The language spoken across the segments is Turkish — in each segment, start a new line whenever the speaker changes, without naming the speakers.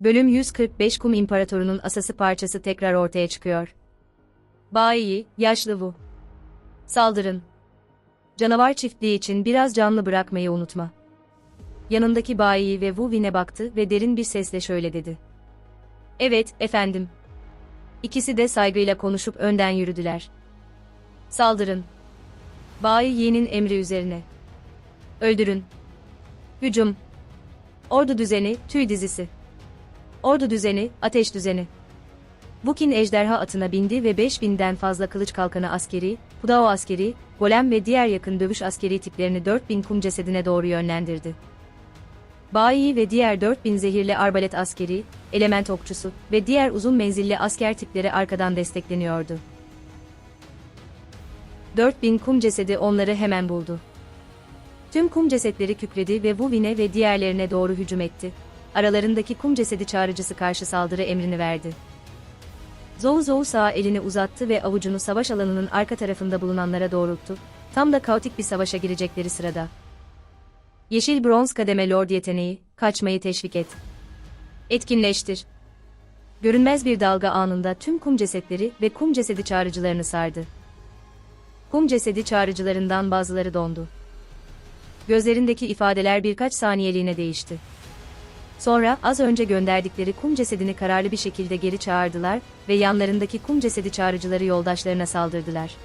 Bölüm 145 Kum İmparatoru'nun asası parçası tekrar ortaya çıkıyor. Bayi, yaşlı Wu. Saldırın. Canavar çiftliği için biraz canlı bırakmayı unutma. Yanındaki bayi ve Wu Win'e baktı ve derin bir sesle şöyle dedi. Evet, efendim. İkisi de saygıyla konuşup önden yürüdüler. Saldırın. Bayi Yi'nin emri üzerine. Öldürün. Hücum. Ordu düzeni, tüy dizisi. Ordu düzeni, ateş düzeni. Bukin ejderha atına bindi ve 5000'den fazla kılıç kalkanı askeri, Hudao askeri, Golem ve diğer yakın dövüş askeri tiplerini 4000 kum cesedine doğru yönlendirdi. Bayi ve diğer 4000 zehirli arbalet askeri, element okçusu ve diğer uzun menzilli asker tipleri arkadan destekleniyordu. 4000 kum cesedi onları hemen buldu. Tüm kum cesetleri kükredi ve Wuvin'e ve diğerlerine doğru hücum etti. Aralarındaki kum cesedi çağrıcısı karşı saldırı emrini verdi. Zou Zou sağ elini uzattı ve avucunu savaş alanının arka tarafında bulunanlara doğrulttu. Tam da kaotik bir savaşa girecekleri sırada. Yeşil bronz kademe lord yeteneği, kaçmayı teşvik et. Etkinleştir. Görünmez bir dalga anında tüm kum cesetleri ve kum cesedi çağrıcılarını sardı. Kum cesedi çağrıcılarından bazıları dondu. Gözlerindeki ifadeler birkaç saniyeliğine değişti. Sonra az önce gönderdikleri kum cesedini kararlı bir şekilde geri çağırdılar ve yanlarındaki kum cesedi çağrıcıları yoldaşlarına saldırdılar.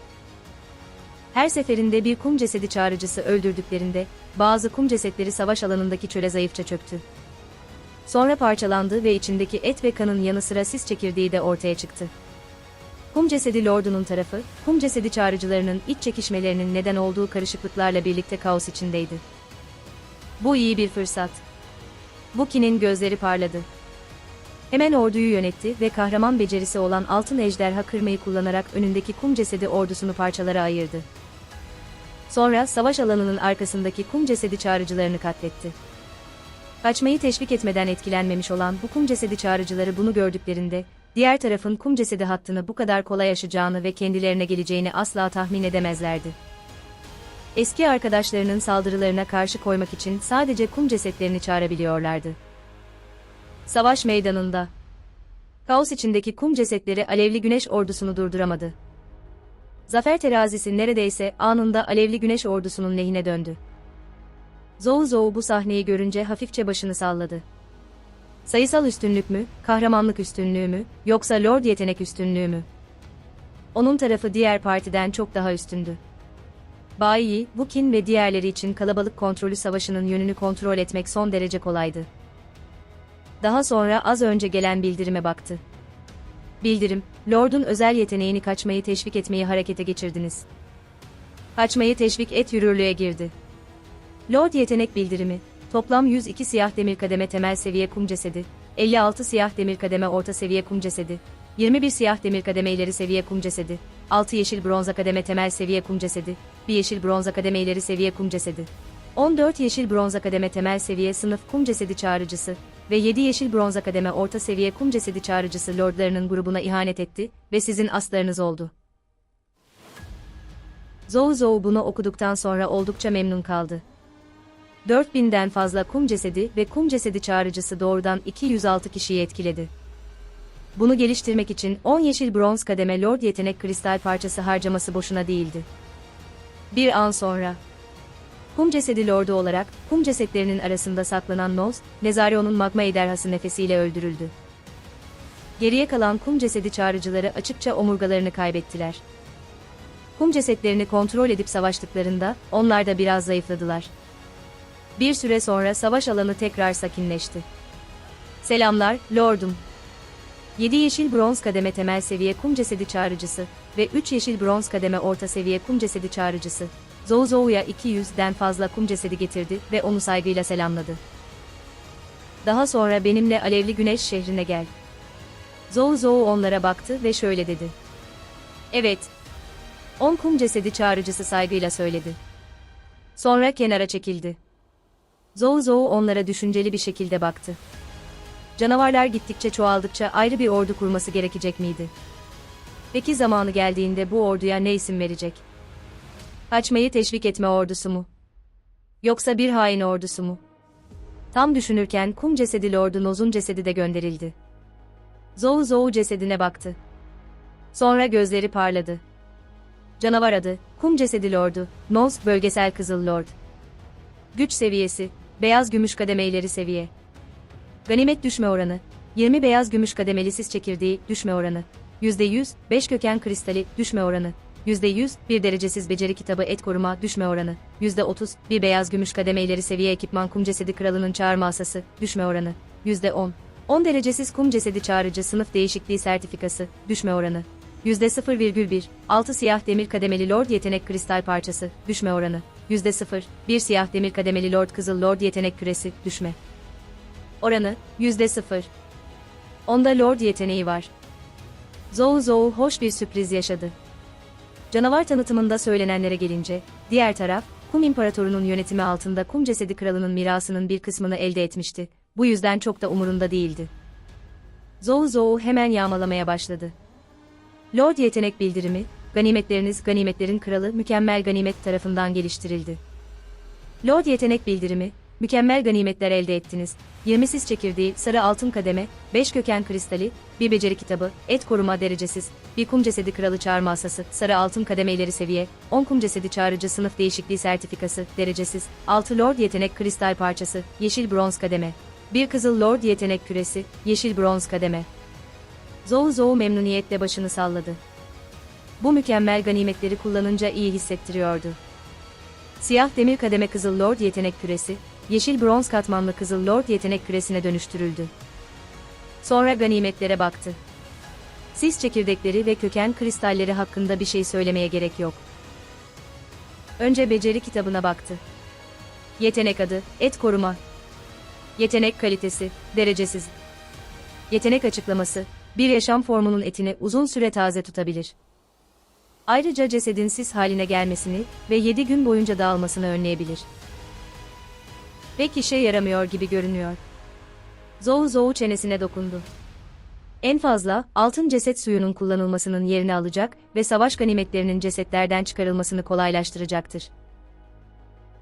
Her seferinde bir kum cesedi çağrıcısı öldürdüklerinde, bazı kum cesetleri savaş alanındaki çöle zayıfça çöktü. Sonra parçalandı ve içindeki et ve kanın yanı sıra sis çekirdeği de ortaya çıktı. Kum cesedi lordunun tarafı, kum cesedi çağrıcılarının iç çekişmelerinin neden olduğu karışıklıklarla birlikte kaos içindeydi. Bu iyi bir fırsat. Buki'nin gözleri parladı. Hemen orduyu yönetti ve kahraman becerisi olan altın ejderha kırmayı kullanarak önündeki kum cesedi ordusunu parçalara ayırdı. Sonra savaş alanının arkasındaki kum cesedi çağrıcılarını katletti. Kaçmayı teşvik etmeden etkilenmemiş olan bu kum cesedi çağrıcıları bunu gördüklerinde, diğer tarafın kum cesedi hattını bu kadar kolay aşacağını ve kendilerine geleceğini asla tahmin edemezlerdi. Eski arkadaşlarının saldırılarına karşı koymak için sadece kum cesetlerini çağırabiliyorlardı. Savaş meydanında. Kaos içindeki kum cesetleri alevli güneş ordusunu durduramadı. Zafer terazisi neredeyse anında alevli güneş ordusunun lehine döndü. Zou Zou bu sahneyi görünce hafifçe başını salladı. Sayısal üstünlük mü, kahramanlık üstünlüğü mü, yoksa lord yetenek üstünlüğü mü? Onun tarafı diğer partiden çok daha üstündü. Bayi, Bukin ve diğerleri için kalabalık kontrolü savaşının yönünü kontrol etmek son derece kolaydı. Daha sonra az önce gelen bildirime baktı. Bildirim, Lord'un özel yeteneğini kaçmayı teşvik etmeyi harekete geçirdiniz. Kaçmayı teşvik et yürürlüğe girdi. Lord yetenek bildirimi, toplam 102 siyah demir kademe temel seviye kum cesedi, 56 siyah demir kademe orta seviye kum cesedi, 21 siyah demir kademe ileri seviye kum cesedi, 6 yeşil bronz kademe temel seviye kum cesedi, 1 yeşil bronz kademe ileri seviye kum cesedi, 14 yeşil bronz kademe temel seviye sınıf kum cesedi çağrıcısı ve 7 yeşil bronz kademe orta seviye kum cesedi çağrıcısı lordlarının grubuna ihanet etti ve sizin aslarınız oldu. Zou Zou bunu okuduktan sonra oldukça memnun kaldı. 4000'den fazla kum cesedi ve kum cesedi çağrıcısı doğrudan 206 kişiyi etkiledi. Bunu geliştirmek için 10 yeşil bronz kademe lord yetenek kristal parçası harcaması boşuna değildi. Bir an sonra, kum cesedi lordu olarak, kum cesetlerinin arasında saklanan Noz, Nezarion'un magma ejderhası nefesiyle öldürüldü. Geriye kalan kum cesedi çağrıcıları açıkça omurgalarını kaybettiler. Kum cesetlerini kontrol edip savaştıklarında, onlar da biraz zayıfladılar. Bir süre sonra savaş alanı tekrar sakinleşti. Selamlar, lordum. 7 yeşil bronz kademe temel seviye kum cesedi çağrıcısı ve 3 yeşil bronz kademe orta seviye kum cesedi çağrıcısı. Zou Zou'ya 200'den fazla kum cesedi getirdi ve onu saygıyla selamladı. Daha sonra benimle alevli güneş şehrine gel. Zou Zou onlara baktı ve şöyle dedi. Evet. 10 kum cesedi çağrıcısı saygıyla söyledi. Sonra kenara çekildi. Zou Zou onlara düşünceli bir şekilde baktı. Canavarlar gittikçe çoğaldıkça ayrı bir ordu kurması gerekecek miydi? Peki zamanı geldiğinde bu orduya ne isim verecek? Kaçmayı teşvik etme ordusu mu? Yoksa bir hain ordusu mu? Tam düşünürken kum cesedi Lord'un Noz'un cesedi de gönderildi. Zou Zou cesedine baktı. Sonra gözleri parladı. Canavar adı, kum cesedi Lord'u, Noz, bölgesel kızıl Lord. Güç seviyesi, beyaz gümüş kademe ileri seviye. Ganimet düşme oranı, 20 beyaz gümüş kademeli sis çekirdeği, düşme oranı. %100, 5 köken kristali, düşme oranı. %100, 1 derecesiz beceri kitabı et koruma, düşme oranı. %30, 1 beyaz gümüş kademe ileri seviye ekipman kum cesedi kralının çağırma asası, düşme oranı. %10, 10 derecesiz kum cesedi çağrıcı sınıf değişikliği sertifikası, düşme oranı. %0,1, 6 siyah demir kademeli lord yetenek kristal parçası, düşme oranı. %0, 1 siyah demir kademeli lord kızıl lord yetenek küresi, düşme. Oranı, %0. Onda lord yeteneği var. Zou Zou hoş bir sürpriz yaşadı. Canavar tanıtımında söylenenlere gelince, diğer taraf, Kum İmparatoru'nun yönetimi altında Kum Cesedi Kralı'nın mirasının bir kısmını elde etmişti. Bu yüzden çok da umurunda değildi. Zou Zou hemen yağmalamaya başladı. Lord yetenek bildirimi, ganimetleriniz ganimetlerin kralı mükemmel ganimet tarafından geliştirildi. Lord yetenek bildirimi, mükemmel ganimetler elde ettiniz. 20 sis çekirdeği, sarı altın kademe, 5 köken kristali, bir beceri kitabı, et koruma derecesiz, bir kum cesedi kralı çağırma asası, sarı altın kademe ileri seviye, 10 kum cesedi çağrıcı sınıf değişikliği sertifikası, derecesiz, 6 lord yetenek kristal parçası, yeşil bronz kademe, bir kızıl lord yetenek küresi, yeşil bronz kademe. Zou Zou memnuniyetle başını salladı. Bu mükemmel ganimetleri kullanınca iyi hissettiriyordu. Siyah demir kademe kızıl lord yetenek küresi, yeşil bronz katmanlı kızıl lord yetenek küresine dönüştürüldü. Sonra ganimetlere baktı. Sis çekirdekleri ve köken kristalleri hakkında bir şey söylemeye gerek yok. Önce beceri kitabına baktı. Yetenek adı, et koruma. Yetenek kalitesi, derecesiz. Yetenek açıklaması, bir yaşam formunun etini uzun süre taze tutabilir. Ayrıca cesedin sis haline gelmesini ve 7 gün boyunca dağılmasını önleyebilir. Pek işe yaramıyor gibi görünüyor. Zou Zou çenesine dokundu. En fazla, altın ceset suyunun kullanılmasının yerini alacak ve savaş ganimetlerinin cesetlerden çıkarılmasını kolaylaştıracaktır.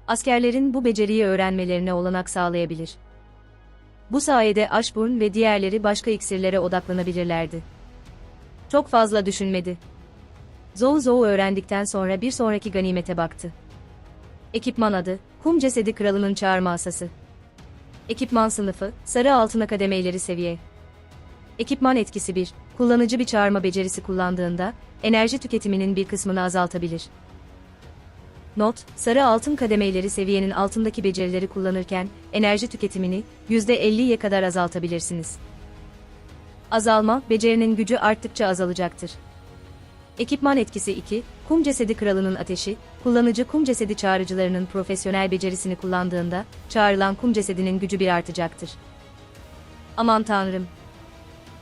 Askerlerin bu beceriyi öğrenmelerine olanak sağlayabilir. Bu sayede Ashburn ve diğerleri başka iksirlere odaklanabilirlerdi. Çok fazla düşünmedi. Zou Zou öğrendikten sonra bir sonraki ganimete baktı. Ekipman adı, Kum Cesedi Kralı'nın çağırma asası. Ekipman sınıfı, sarı altın akademeleri seviye. Ekipman etkisi 1, kullanıcı bir çağırma becerisi kullandığında, enerji tüketiminin bir kısmını azaltabilir. Not, sarı altın kademeleri seviyenin altındaki becerileri kullanırken, enerji tüketimini %50'ye kadar azaltabilirsiniz. Azalma, becerinin gücü arttıkça azalacaktır. Ekipman etkisi 2, kum cesedi kralının ateşi, kullanıcı kum cesedi çağrıcılarının profesyonel becerisini kullandığında, çağrılan kum cesedinin gücü bir artacaktır. Aman tanrım!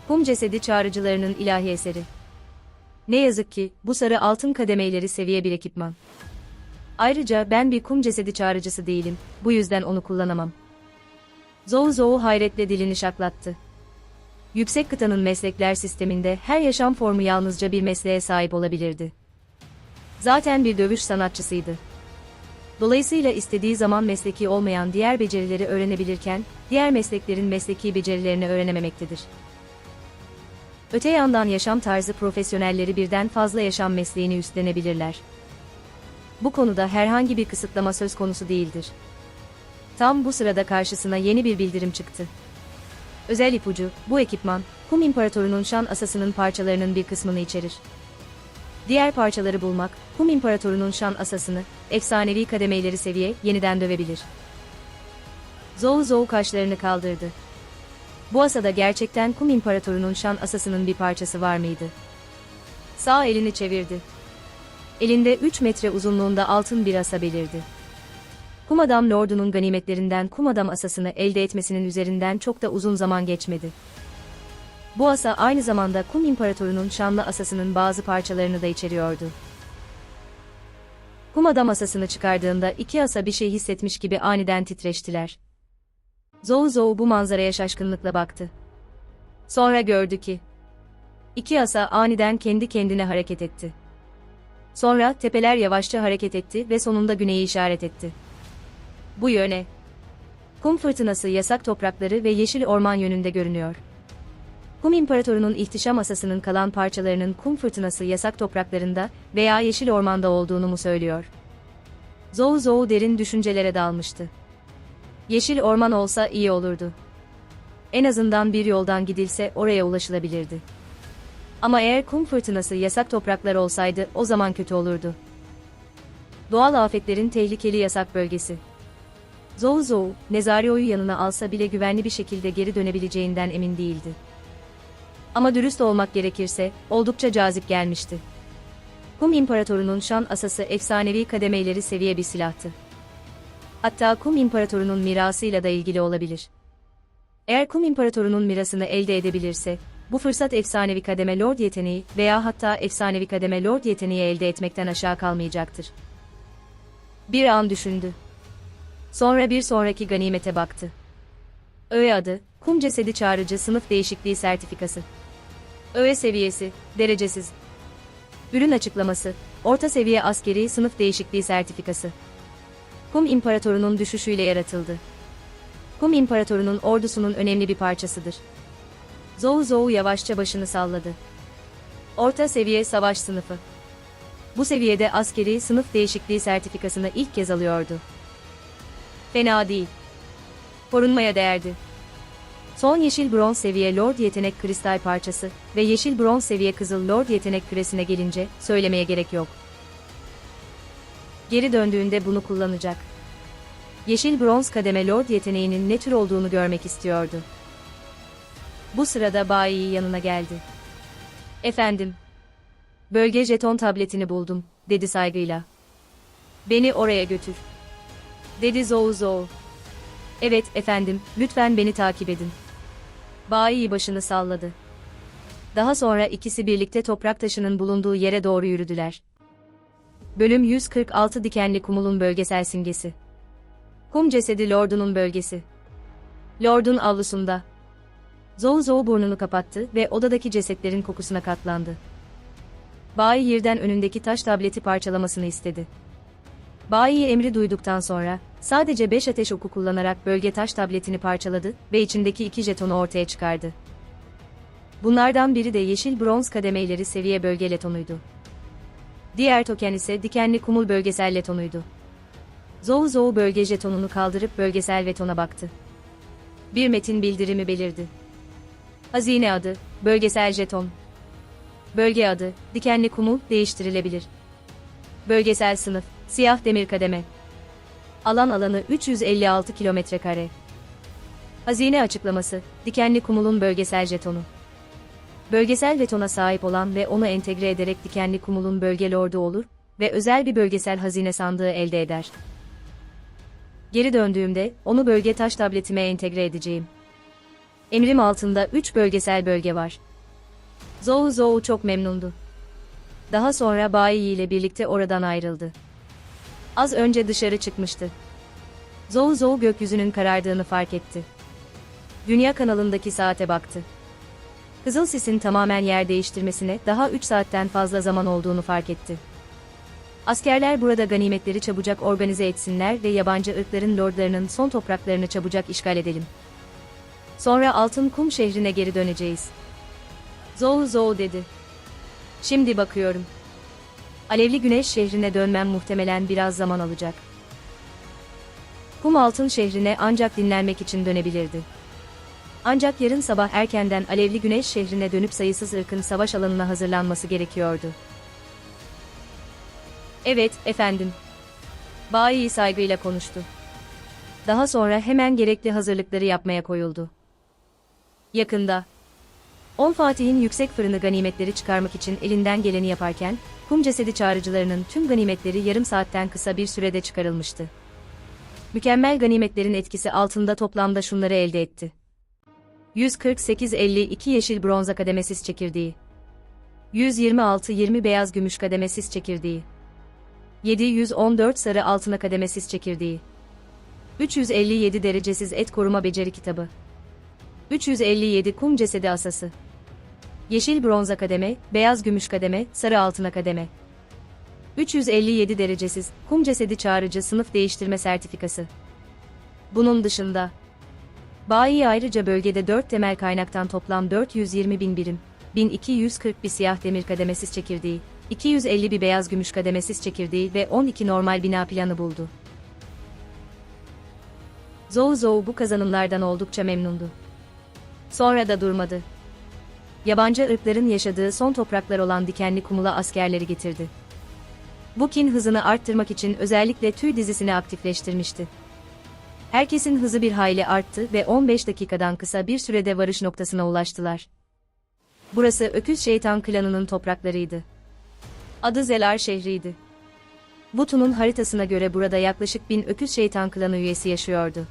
Kum cesedi çağrıcılarının ilahi eseri. Ne yazık ki, bu sarı altın kademeleri seviye bir ekipman. Ayrıca ben bir kum cesedi çağrıcısı değilim, bu yüzden onu kullanamam. Zou Zou hayretle dilini şaklattı. Yüksek kıtanın meslekler sisteminde her yaşam formu yalnızca bir mesleğe sahip olabilirdi. Zaten bir dövüş sanatçısıydı. Dolayısıyla istediği zaman mesleki olmayan diğer becerileri öğrenebilirken, diğer mesleklerin mesleki becerilerini öğrenememektedir. Öte yandan yaşam tarzı profesyonelleri birden fazla yaşam mesleğini üstlenebilirler. Bu konuda herhangi bir kısıtlama söz konusu değildir. Tam bu sırada karşısına yeni bir bildirim çıktı. Özel ipucu, bu ekipman, Kum İmparatoru'nun şan asasının parçalarının bir kısmını içerir. Diğer parçaları bulmak, Kum İmparatoru'nun şan asasını, efsanevi kademeleri seviye, yeniden dövebilir. Zou Zou kaşlarını kaldırdı. Bu asada gerçekten Kum İmparatoru'nun şan asasının bir parçası var mıydı? Sağ elini çevirdi. Elinde 3 metre uzunluğunda altın bir asa belirdi. Kum Adam Lord'unun ganimetlerinden Kum Adam asasını elde etmesinin üzerinden çok da uzun zaman geçmedi. Bu asa aynı zamanda Kum İmparatoru'nun şanlı asasının bazı parçalarını da içeriyordu. Kum Adam asasını çıkardığında iki asa bir şey hissetmiş gibi aniden titreştiler. Zou Zou bu manzaraya şaşkınlıkla baktı. Sonra gördü ki, iki asa aniden kendi kendine hareket etti. Sonra tepeler yavaşça hareket etti ve sonunda güneyi işaret etti. Bu yöne. Kum fırtınası yasak toprakları ve yeşil orman yönünde görünüyor. Kum İmparatoru'nun ihtişam asasının kalan parçalarının kum fırtınası yasak topraklarında veya yeşil ormanda olduğunu mu söylüyor? Zou Zou derin düşüncelere dalmıştı. Yeşil orman olsa iyi olurdu. En azından bir yoldan gidilse oraya ulaşılabilirdi. Ama eğer kum fırtınası yasak topraklar olsaydı o zaman kötü olurdu. Doğal afetlerin tehlikeli yasak bölgesi. Zou Zou, Nezario'yu yanına alsa bile güvenli bir şekilde geri dönebileceğinden emin değildi. Ama dürüst olmak gerekirse, oldukça cazip gelmişti. Kum İmparatoru'nun şan asası efsanevi kademeleri seviye bir silahtı. Hatta Kum İmparatoru'nun mirasıyla da ilgili olabilir. Eğer Kum İmparatoru'nun mirasını elde edebilirse, bu fırsat efsanevi kademe lord yeteneği veya hatta efsanevi kademe lord yeteneği elde etmekten aşağı kalmayacaktır. Bir an düşündü. Sonra bir sonraki ganimete baktı. Öğe adı, kum cesedi çağrıcı sınıf değişikliği sertifikası. Öğe seviyesi, derecesiz. Ürün açıklaması, orta seviye askeri sınıf değişikliği sertifikası. Kum İmparatoru'nun düşüşüyle yaratıldı. Kum İmparatoru'nun ordusunun önemli bir parçasıdır. Zou Zou yavaşça başını salladı. Orta seviye savaş sınıfı. Bu seviyede askeri sınıf değişikliği sertifikasını ilk kez alıyordu. Fena değil. Korunmaya değerdi. Son yeşil bronz seviye Lord yetenek kristal parçası ve yeşil bronz seviye kızıl Lord yetenek küresine gelince söylemeye gerek yok. Geri döndüğünde bunu kullanacak. Yeşil bronz kademe Lord yeteneğinin ne tür olduğunu görmek istiyordu. Bu sırada Bayi yanına geldi. Efendim. Bölge jeton tabletini buldum, dedi saygıyla. Beni oraya götür. Dedi Zou Zou. Evet efendim, lütfen beni takip edin. Bayi başını salladı. Daha sonra ikisi birlikte toprak taşının bulunduğu yere doğru yürüdüler. Bölüm 146 Dikenli Kumul'un bölgesel simgesi. Kum cesedi Lord'unun bölgesi. Lord'un avlusunda. Zou Zou burnunu kapattı ve odadaki cesetlerin kokusuna katlandı. Bayi yerden önündeki taş tableti parçalamasını istedi. Bayi emri duyduktan sonra, sadece 5 ateş oku kullanarak bölge taş tabletini parçaladı ve içindeki iki jetonu ortaya çıkardı. Bunlardan biri de yeşil bronz kademeleri seviye bölge letonuydu. Diğer token ise dikenli kumul bölgesel letonuydu. Zou Zou bölge jetonunu kaldırıp bölgesel letona baktı. Bir metin bildirimi belirdi. Hazine adı, bölgesel jeton. Bölge adı, dikenli kumul, değiştirilebilir. Bölgesel sınıf, siyah demir kademe. Alan alanı 356 kilometre kare. Hazine açıklaması, dikenli kumulun bölgesel jetonu. Bölgesel jetona sahip olan ve onu entegre ederek dikenli kumulun bölge lordu olur ve özel bir bölgesel hazine sandığı elde eder. Geri döndüğümde, onu bölge taş tabletime entegre edeceğim. Emrim altında 3 bölgesel bölge var. Zou Zou çok memnundu. Daha sonra Bayi ile birlikte oradan ayrıldı. Az önce dışarı çıkmıştı. Zou Zou gökyüzünün karardığını fark etti. Dünya kanalındaki saate baktı. Kızıl sisin tamamen yer değiştirmesine daha 3 saatten fazla zaman olduğunu fark etti. Askerler burada ganimetleri çabucak organize etsinler ve yabancı ırkların lordlarının son topraklarını çabucak işgal edelim. Sonra Altın Kum şehrine geri döneceğiz. Zou Zou dedi. Şimdi bakıyorum. Alevli Güneş şehrine dönmem muhtemelen biraz zaman alacak. Kum Altın şehrine ancak dinlenmek için dönebilirdi. Ancak yarın sabah erkenden Alevli Güneş şehrine dönüp sayısız ırkın savaş alanına hazırlanması gerekiyordu. Evet, efendim. Bayi saygıyla konuştu. Daha sonra hemen gerekli hazırlıkları yapmaya koyuldu. Yakında. On Fatih'in yüksek fırını ganimetleri çıkarmak için elinden geleni yaparken, kum cesedi çağrıcılarının tüm ganimetleri yarım saatten kısa bir sürede çıkarılmıştı. Mükemmel ganimetlerin etkisi altında toplamda şunları elde etti. 148-52 yeşil bronza kademesiz çekirdeği. 126-20 beyaz gümüş kademesiz çekirdeği. 714 sarı altına kademesiz çekirdeği. 357 derecesiz et koruma beceri kitabı. 357 kum cesedi asası. Yeşil bronza kademe, beyaz gümüş kademe, sarı altına kademe. 357 derecesiz kum cesedi çağrıcı sınıf değiştirme sertifikası. Bunun dışında, Bayi ayrıca bölgede 4 temel kaynaktan toplam 420 bin birim, 1240 bir siyah demir kademesiz çekirdeği, 250 bir beyaz gümüş kademesiz çekirdeği ve 12 normal bina planı buldu. Zhou Zhou bu kazanımlardan oldukça memnundu. Sonra da durmadı. Yabancı ırkların yaşadığı son topraklar olan dikenli kumula askerleri getirdi. Bu kin hızını arttırmak için özellikle tüy dizisini aktifleştirmişti. Herkesin hızı bir hayli arttı ve 15 dakikadan kısa bir sürede varış noktasına ulaştılar. Burası Öküz Şeytan klanının topraklarıydı. Adı Zelar şehriydi. Butu'nun haritasına göre burada yaklaşık bin Öküz Şeytan klanı üyesi yaşıyordu.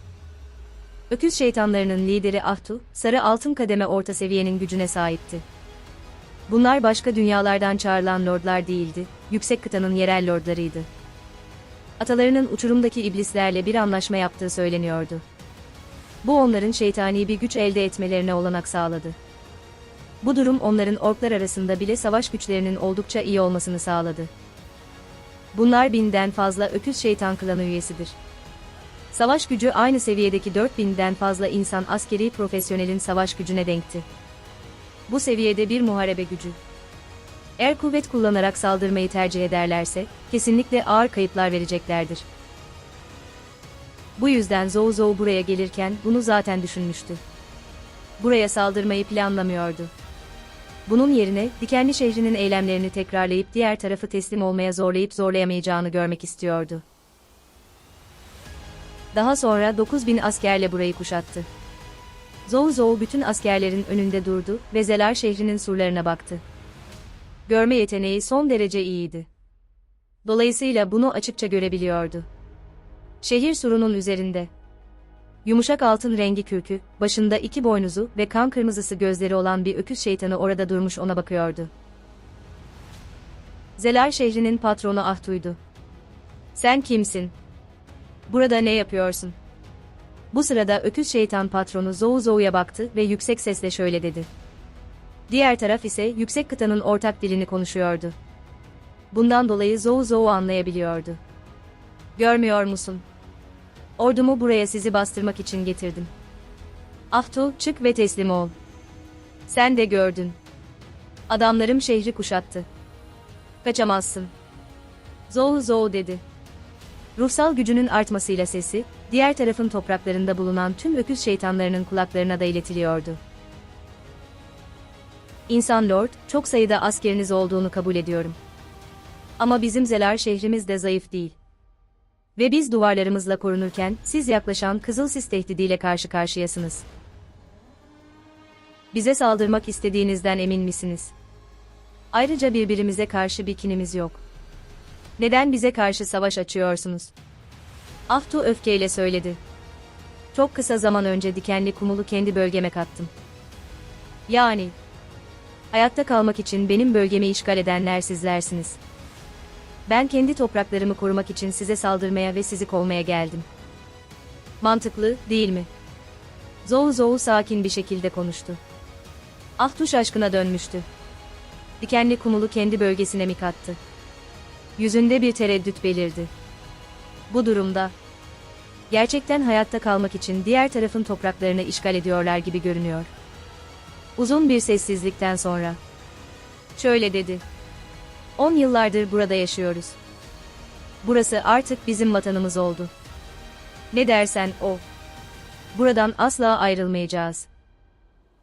Öküz şeytanlarının lideri Ahtu, sarı altın kademe orta seviyenin gücüne sahipti. Bunlar başka dünyalardan çağrılan lordlar değildi, yüksek kıtanın yerel lordlarıydı. Atalarının uçurumdaki iblislerle bir anlaşma yaptığı söyleniyordu. Bu onların şeytani bir güç elde etmelerine olanak sağladı. Bu durum onların orklar arasında bile savaş güçlerinin oldukça iyi olmasını sağladı. Bunlar binden fazla öküz şeytan klanı üyesidir. Savaş gücü aynı seviyedeki 4000'den fazla insan askeri profesyonelin savaş gücüne denkti. Bu seviyede bir muharebe gücü. Eğer kuvvet kullanarak saldırmayı tercih ederlerse, kesinlikle ağır kayıplar vereceklerdir. Bu yüzden Zhou Zhou buraya gelirken bunu zaten düşünmüştü. Buraya saldırmayı planlamıyordu. Bunun yerine, Dikenli şehrinin eylemlerini tekrarlayıp diğer tarafı teslim olmaya zorlayıp zorlayamayacağını görmek istiyordu. Daha sonra 9000 askerle burayı kuşattı. Zhou Zhou bütün askerlerin önünde durdu ve Zelar şehrinin surlarına baktı. Görme yeteneği son derece iyiydi. Dolayısıyla bunu açıkça görebiliyordu. Şehir surunun üzerinde. Yumuşak altın rengi kürkü, başında iki boynuzu ve kan kırmızısı gözleri olan bir öküz şeytanı orada durmuş ona bakıyordu. Zelar şehrinin patronu Ahtu'ydu. Sen kimsin? Burada ne yapıyorsun? Bu sırada öküz şeytan patronu Zhou Zhou'ya baktı ve yüksek sesle şöyle dedi. Diğer taraf ise yüksek kıtanın ortak dilini konuşuyordu. Bundan dolayı Zhou Zhou anlayabiliyordu. Görmüyor musun? Ordumu buraya sizi bastırmak için getirdim. Ahtu, çık ve teslim ol. Sen de gördün. Adamlarım şehri kuşattı. Kaçamazsın. Zhou Zhou dedi. Ruhsal gücünün artmasıyla sesi, diğer tarafın topraklarında bulunan tüm öküz şeytanlarının kulaklarına da iletiliyordu. İnsan Lord, çok sayıda askeriniz olduğunu kabul ediyorum. Ama bizim Zelar şehrimiz de zayıf değil. Ve biz duvarlarımızla korunurken, siz yaklaşan Kızıl Sis tehdidiyle karşı karşıyasınız. Bize saldırmak istediğinizden emin misiniz? Ayrıca birbirimize karşı bir kinimiz yok. Neden bize karşı savaş açıyorsunuz? Aftu öfkeyle söyledi. Çok kısa zaman önce dikenli kumulu kendi bölgeme kattım. Yani, hayatta kalmak için benim bölgemi işgal edenler sizlersiniz. Ben kendi topraklarımı korumak için size saldırmaya ve sizi kovmaya geldim. Mantıklı, değil mi? Zhou Zhou sakin bir şekilde konuştu. Ahtu şaşkına dönmüştü. Dikenli kumulu kendi bölgesine mi kattı? Yüzünde bir tereddüt belirdi. Bu durumda, gerçekten hayatta kalmak için diğer tarafın topraklarını işgal ediyorlar gibi görünüyor. Uzun bir sessizlikten sonra, şöyle dedi. 10 yıllardır burada yaşıyoruz. Burası artık bizim vatanımız oldu. Ne dersen o. Buradan asla ayrılmayacağız.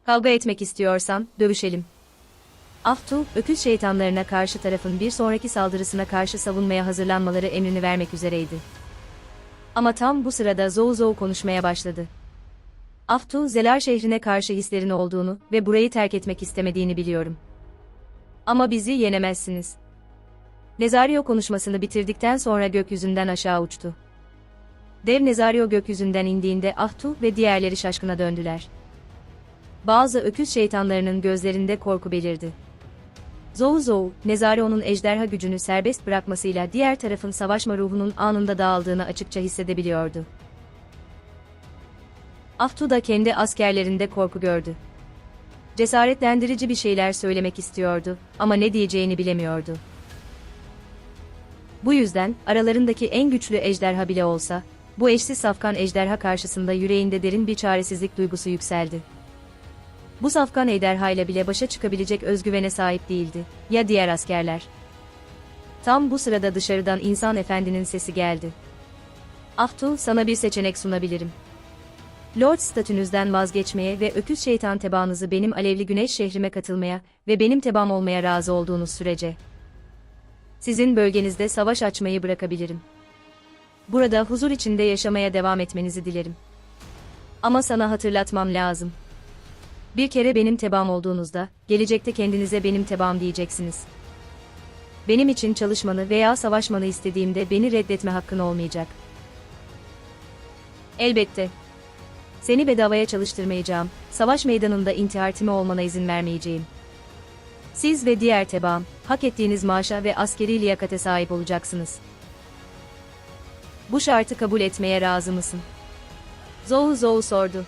Kavga etmek istiyorsan dövüşelim. Aftu, öküz şeytanlarına karşı tarafın bir sonraki saldırısına karşı savunmaya hazırlanmaları emrini vermek üzereydi. Ama tam bu sırada Zhou Zhou konuşmaya başladı. Aftu, Zelar şehrine karşı hislerin olduğunu ve burayı terk etmek istemediğini biliyorum. Ama bizi yenemezsiniz. Nezario konuşmasını bitirdikten sonra gökyüzünden aşağı uçtu. Dev Nezario gökyüzünden indiğinde Ahtu ve diğerleri şaşkına döndüler. Bazı öküz şeytanlarının gözlerinde korku belirdi. Zhou Zhou, Nezario'nun ejderha gücünü serbest bırakmasıyla diğer tarafın savaşma ruhunun anında dağıldığını açıkça hissedebiliyordu. Aftu da kendi askerlerinde korku gördü. Cesaretlendirici bir şeyler söylemek istiyordu ama ne diyeceğini bilemiyordu. Bu yüzden aralarındaki en güçlü ejderha bile olsa Bu eşsiz safkan ejderha karşısında yüreğinde derin bir çaresizlik duygusu yükseldi. Bu safkan ejderha ile bile başa çıkabilecek özgüvene sahip değildi. Ya diğer askerler? Tam bu sırada dışarıdan insan efendinin sesi geldi. Ahtu, sana bir seçenek sunabilirim. Lord statünüzden vazgeçmeye ve öküz şeytan tebaanızı benim alevli güneş şehrime katılmaya ve benim tebaam olmaya razı olduğunuz sürece. Sizin bölgenizde savaş açmayı bırakabilirim. Burada huzur içinde yaşamaya devam etmenizi dilerim. Ama sana hatırlatmam lazım. Bir kere benim tebaam olduğunuzda, gelecekte kendinize benim tebaam diyeceksiniz. Benim için çalışmanı veya savaşmanı istediğimde beni reddetme hakkın olmayacak. Elbette. Seni bedavaya çalıştırmayacağım, savaş meydanında intihar timi olmana izin vermeyeceğim. Siz ve diğer tebaam, hak ettiğiniz maaşa ve askeri liyakate sahip olacaksınız. Bu şartı kabul etmeye razı mısın? Zou Zou sordu.